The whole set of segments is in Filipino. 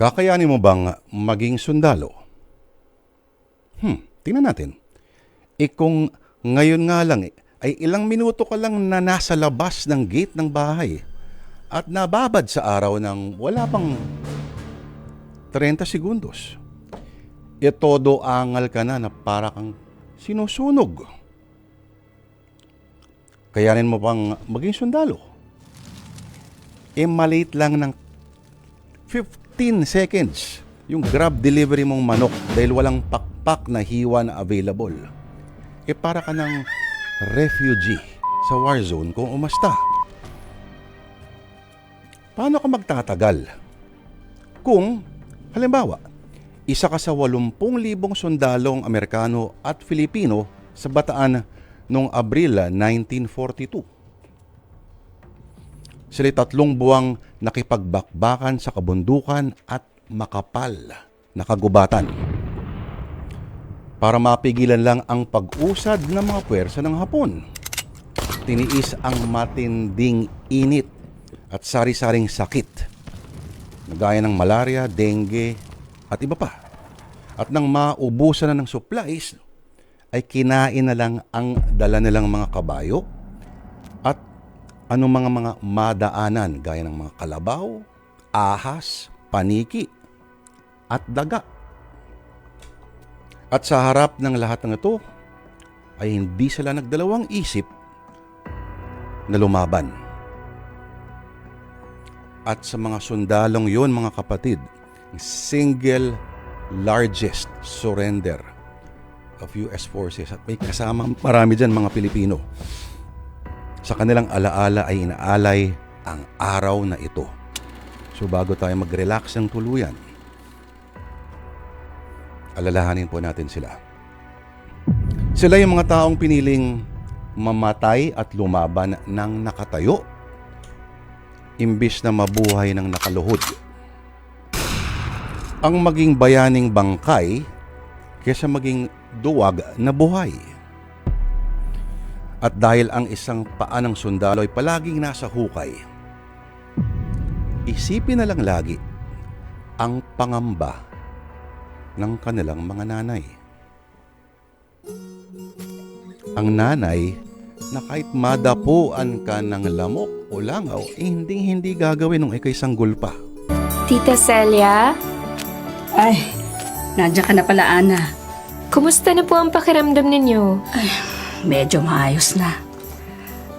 Kakayanin mo bang maging sundalo? Hmm, tingnan natin. E kung ngayon nga lang eh, ay ilang minuto ka lang na nasa labas ng gate ng bahay at nababad sa araw ng wala pang 30 segundos. E todo angal ka na na para kang sinusunog. Kayanin mo bang maging sundalo? E maliit lang ng 15 seconds yung grab delivery mong manok dahil walang pakpak na hiwa na available. E para ka ng refugee sa war zone kung umasta. Paano ka magtatagal? Kung, halimbawa, isa ka sa 80,000 sundalong Amerikano at Filipino sa Bataan noong Abril 1942. Sila'y tatlong buwang nakipagbakbakan sa kabundukan at makapal na kagubatan para mapigilan lang ang pag-usad ng mga puwersa ng Hapon. Tiniis ang matinding init at sari-saring sakit gaya ng malaria, dengue at iba pa. At nang maubusan na ng supplies, ay kinain na lang ang dala nilang mga kabayo anong mga mga madaanan gaya ng mga kalabaw, ahas, paniki at daga. At sa harap ng lahat ng ito, ay hindi sila nagdalawang isip na lumaban. At sa mga sundalong yon mga kapatid, single largest surrender of US forces at may kasama marami dyan mga Pilipino. Sa kanilang alaala ay inaalay ang araw na ito. So bago tayo mag-relax ng tuluyan, alalahanin po natin sila. Sila yung mga taong piniling mamatay at lumaban ng nakatayo imbis na mabuhay ng nakaluhod. Ang maging bayaning bangkay kesa maging duwag na buhay. At dahil ang isang paa ng sundalo ay palaging nasa hukay, isipin na lang lagi ang pangamba ng kanilang mga nanay. Ang nanay na kahit madapuan ka ng lamok o langaw, eh, hindi hindi gagawin ng ikay sanggol pa. Tita Celia, Ay, nandiyan ka na pala, Ana. kumusta na po ang pakiramdam ninyo? Medyo maayos na.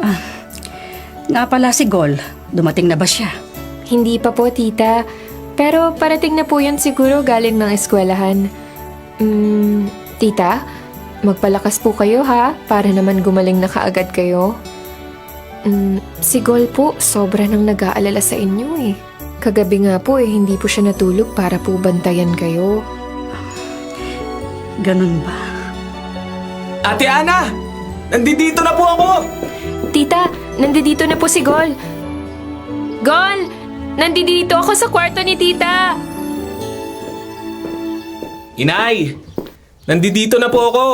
Ah, nga pala si Gol, dumating na ba siya? Hindi pa po, tita. Pero parating na po yun siguro galing ng eskwelahan. Hmm, tita, magpalakas po kayo ha, para naman gumaling na kaagad kayo. Hmm, si Gol po, sobra nang nag-aalala sa inyo eh. Kagabi nga po eh, hindi po siya natulog para po bantayan kayo. Ganun ba? Ate Ana! Nandito na po ako! Tita, nandito na po si Gol. Gol! Nandito ako sa kwarto ni tita! Inay! Nandito na po ako!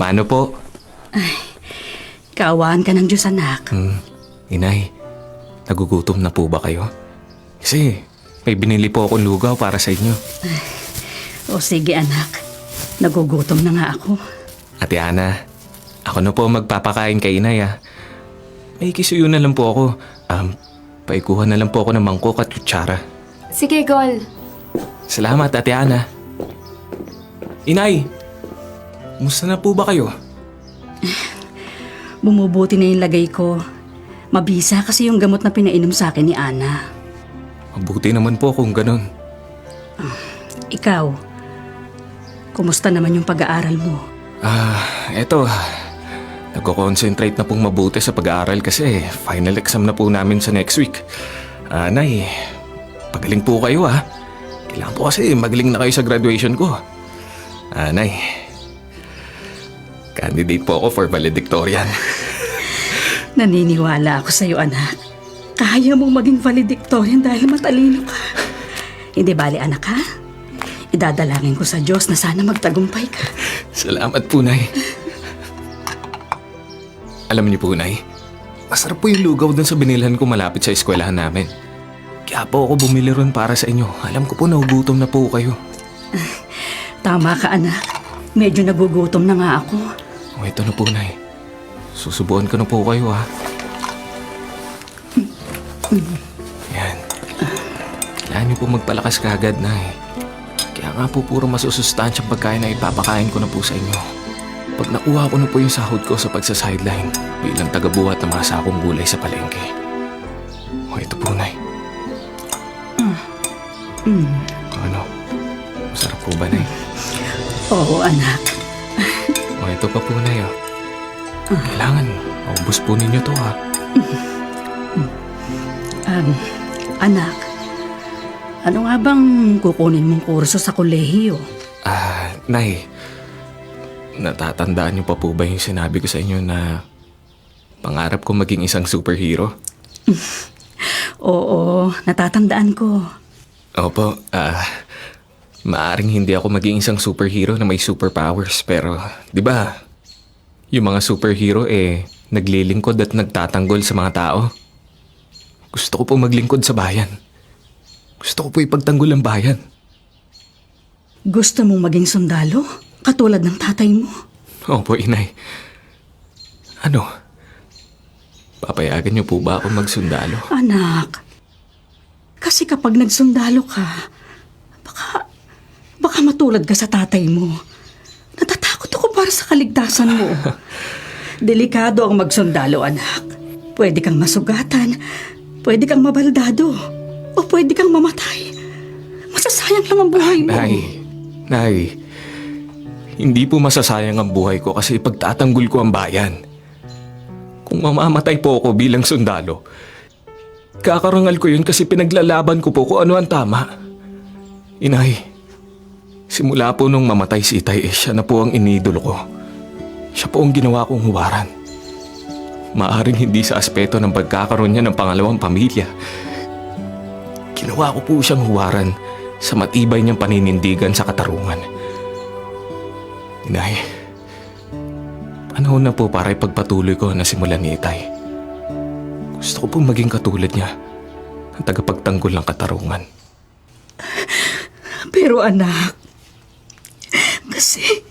Mano po? Kaawaan ka ng Diyos, anak. Hmm, inay, nagugutom na po ba kayo? Kasi may binili po akong lugaw para sa inyo. O sige, anak. Nagugutom na nga ako. Ate Ana, ako na po magpapakain kay inay ah. May kisuyo na lang po ako. Um, paikuha na lang po ako ng mangkok at kutsara. Sige, Gol. Salamat, Ate Ana. Inay, musta na po ba kayo? Bumubuti na yung lagay ko. Mabisa kasi yung gamot na pinainom sa akin ni Ana. Mabuti naman po kung ganun. Ikaw, kumusta naman yung pag-aaral mo? Ah, eto. Nagko-concentrate na pong mabuti sa pag-aaral kasi final exam na po namin sa next week. Ah, Nay, pagaling po kayo ah. Kailangan po kasi magaling na kayo sa graduation ko. Ah, Nay, candidate po ako for valedictorian. Naniniwala ako sa iyo, anak. Kaya mong maging valedictorian dahil matalino ka. Hindi bali, anak, ha? Idadalangin ko sa Diyos na sana magtagumpay ka. Salamat po, Nay. Alam niyo po, Nay, masarap po yung lugaw dun sa binilhan ko malapit sa eskwelahan namin. Kaya po ako bumili ron para sa inyo. Alam ko po nagugutom na po kayo. Tama ka, anak. Medyo nagugutom na nga ako. O ito na po, Nay. Susubuan ko na po kayo, ha? Yan. Kailangan niyo po magpalakas kagad, Nay. Kaya nga po puro masusustansyang pagkain na ipapakain ko na po sa inyo. Pag nakuha ko na po yung sahod ko sa pagsa-sideline bilang tagabuhat ng mga sakong gulay sa palengke. O ito po, Nay. Mm. Ano? Masarap po ba, Nay? Oo, anak. O ito pa po, Nay, oh. Kailangan, maubos po ninyo to, ha? Um, anak, ano nga bang kukunin mong kurso sa kolehiyo? Ah, Nay. Natatandaan niyo pa po ba yung sinabi ko sa inyo na pangarap ko maging isang superhero? Oo, natatandaan ko. Opo, ah, maaring hindi ako maging isang superhero na may superpowers pero, di ba, yung mga superhero eh, naglilingkod at nagtatanggol sa mga tao. Gusto ko po maglingkod sa bayan. Gusto ko po ipagtanggol ang bayan. Gusto mong maging sundalo? Katulad ng tatay mo? Opo, inay. Ano? Papayagan niyo po ba ako magsundalo? Anak, kasi kapag nagsundalo ka, baka, baka matulad ka sa tatay mo. Natatakot ako para sa kaligtasan mo. Delikado ang magsundalo, anak. Pwede kang masugatan, pwede kang mabaldado, o pwede kang mamatay. Masasayang lang ang buhay mo. Nay, Nay, hindi po masasayang ang buhay ko kasi ipagtatanggol ko ang bayan. Kung mamamatay po ako bilang sundalo, kakarangal ko yun kasi pinaglalaban ko po kung ano ang tama. Inay, simula po nung mamatay si Itay, eh, siya na po ang inidolo ko. Siya po ang ginawa kong huwaran. Maaring hindi sa aspeto ng pagkakaroon niya ng pangalawang pamilya. Ginawa ko po siyang huwaran sa matibay niyang paninindigan sa katarungan. Inay, panahon na po para ipagpatuloy ko na simulan ni Itay. Gusto ko pong maging katulad niya, ang tagapagtanggol ng katarungan. Pero anak, kasi,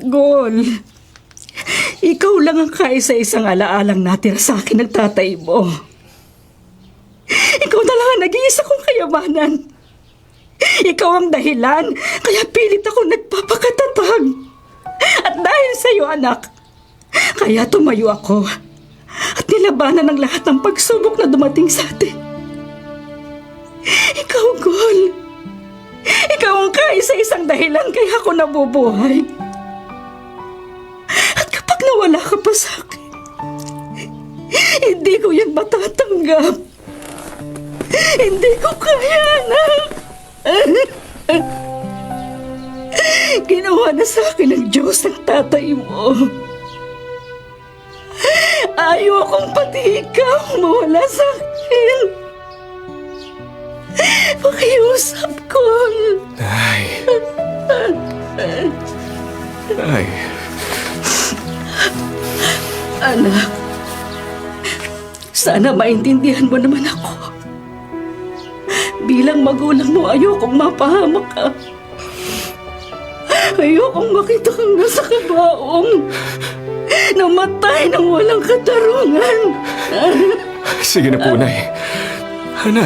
Gol, ikaw lang ang kaisa-isang alaalang natira sa akin ng tatay mo. Ikaw na lang ang nag-iisa kong kayamanan. Ikaw ang dahilan, kaya pilit ako nagpapakatatag. At dahil sa iyo, anak, kaya tumayo ako at nilabanan ng lahat ng pagsubok na dumating sa atin. Ikaw, Gol. Ikaw ang kaisa-isang dahilan kaya ako nabubuhay. At kapag nawala ka pa sa akin, hindi ko yan matatanggap. Hindi ko kaya, anak. Ginawa na sa akin ng Diyos ang tatay mo. Ayaw akong pati ikaw mawala sa akin. Pakiusap ko. Ay. Ay. Anak, sana maintindihan mo naman ako. Bilang magulang mo, ayokong mapahamak ka. Ayokong makita kang nasa kabaong. Namatay ng walang katarungan. Sige na po, Nay. Hana,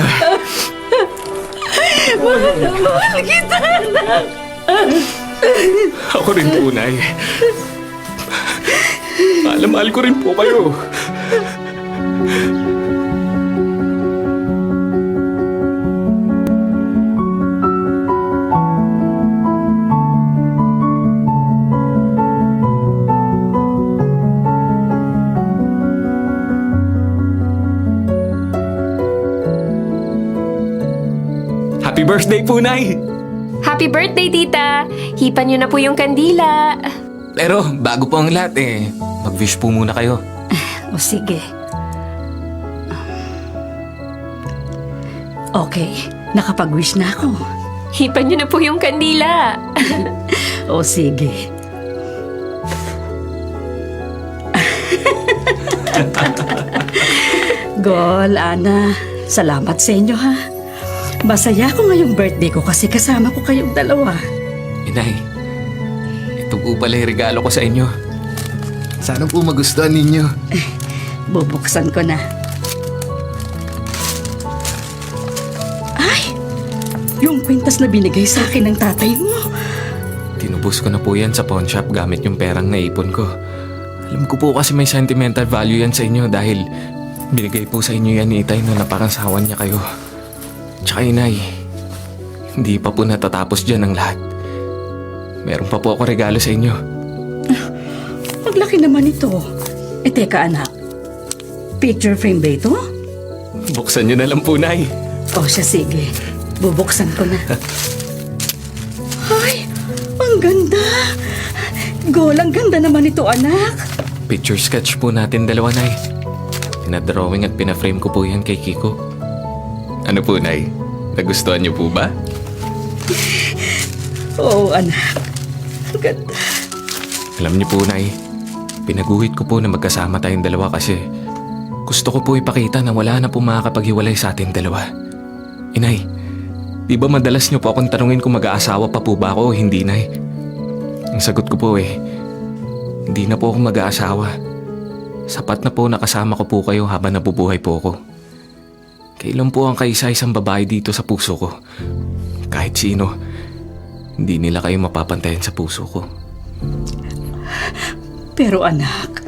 Mahal na mahal kita, anak. ako rin po, Nay. Mahal na mahal ko rin po kayo. Birthday po, Nay! Happy birthday, tita! Hipan niyo na po yung kandila. Pero bago po ang lahat eh, mag-wish po muna kayo. O sige. Okay, nakapag-wish na ako. Hipan niyo na po yung kandila. O sige. Gol, Ana. Salamat sa inyo ha. Masaya ako ngayong birthday ko kasi kasama ko kayong dalawa. Inay, ito po pala yung regalo ko sa inyo. Sana po magustuhan ninyo. Bubuksan ko na. Ay! Yung kwintas na binigay sa akin ng tatay mo. Tinubos ko na po yan sa pawn shop gamit yung perang naipon ko. Alam ko po kasi may sentimental value yan sa inyo dahil binigay po sa inyo yan ni Itay nung napakansawan niya kayo. Tsaka inay, hindi pa po natatapos dyan ang lahat. Meron pa po ako regalo sa inyo. Paglaki naman ito. E teka anak, picture frame ba ito? Buksan niyo na lang po, Nay. O siya sige, bubuksan ko na. Ay, ang ganda! Gol, ang ganda naman ito anak. Picture sketch po natin dalawa, Nay. Pinadrawing at pinaframe ko po yan kay Kiko. Ano po, Nay? Nagustuhan niyo po ba? Oo anak, ang ganda. Alam niyo po, Nay, pinaguhit ko po na magkasama tayong dalawa kasi gusto ko po ipakita na wala na po makakapaghiwalay sa ating dalawa. Inay, di ba madalas niyo po akong tanungin kung mag-aasawa pa po ba ako o hindi, Nay? Ang sagot ko po eh, hindi na po ako mag-aasawa. Sapat na po nakasama ko po kayo habang nabubuhay po ako. Kailan po ang kaisa-isang babae dito sa puso ko? Kahit sino, hindi nila kayo mapapantayan sa puso ko. Pero anak,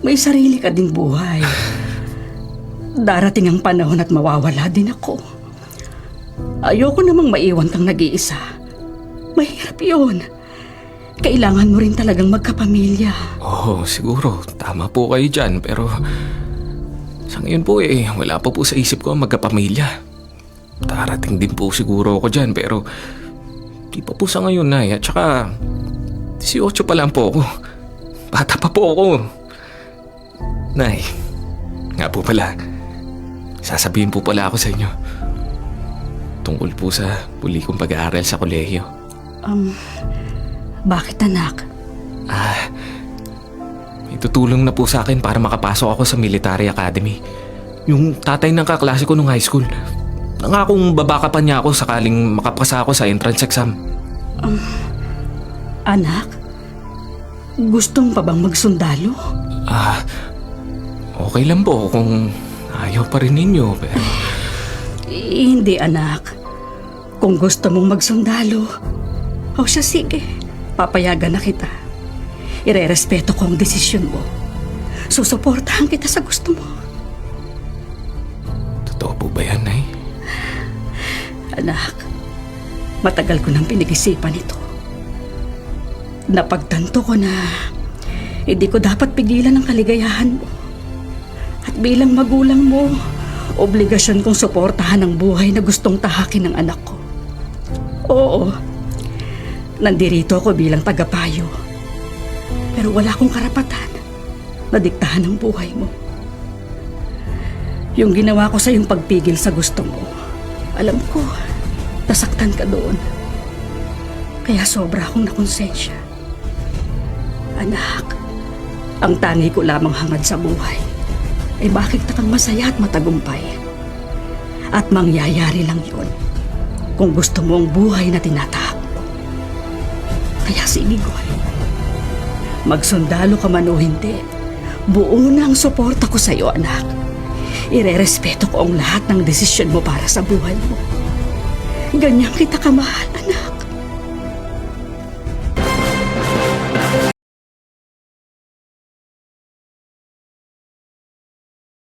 may sarili ka ding buhay. Darating ang panahon at mawawala din ako. Ayoko namang maiwan kang nag-iisa. Mahirap yun. Kailangan mo rin talagang magkapamilya. Oo, siguro. Tama po kayo dyan. Pero sa ngayon po eh, wala pa po sa isip ko ang magkapamilya. Darating din po siguro ako dyan pero di pa po sa ngayon na At saka 18 pa lang po ako. Bata pa po ako. Nay, nga po pala. Sasabihin po pala ako sa inyo. Tungkol po sa puli kong pag-aaral sa kolehiyo. Um, bakit anak? Ah, may tutulong na po sa akin para makapasok ako sa military academy. Yung tatay ng kaklase ko nung high school. Nangakong babaka pa niya ako sakaling makapasa ako sa entrance exam. Anak? Gustong pa bang magsundalo? Ah, okay lang po kung ayaw pa rin ninyo pero hindi anak. Kung gusto mong magsundalo, o siya sige, papayagan na kita. Irerespeto ko ang desisyon mo. Susuportahan kita sa gusto mo. totoo po ba yan, Nay? Anak, matagal ko nang pinag-isipan ito. Napagtanto ko na hindi ko dapat pigilan ang kaligayahan mo. At bilang magulang mo, obligasyon kong suportahan ang buhay na gustong tahakin ng anak ko. Oo, nandirito ako bilang tagapayo. Pero wala akong karapatan na diktahan ang buhay mo. Yung ginawa ko sa yung pagpigil sa gusto mo, alam ko, nasaktan ka doon. Kaya sobra akong nakonsensya. Anak, ang tangi ko lamang hangad sa buhay ay bakit kang masaya at matagumpay. At mangyayari lang yun kung gusto mo ang buhay na tinatahak mo. Kaya sige, Goy. Magsundalo ka man o hindi, buo na ang suporta ko sa iyo, anak. Irerespeto ko ang lahat ng desisyon mo para sa buhay mo. Ganyan kita kamahal, anak.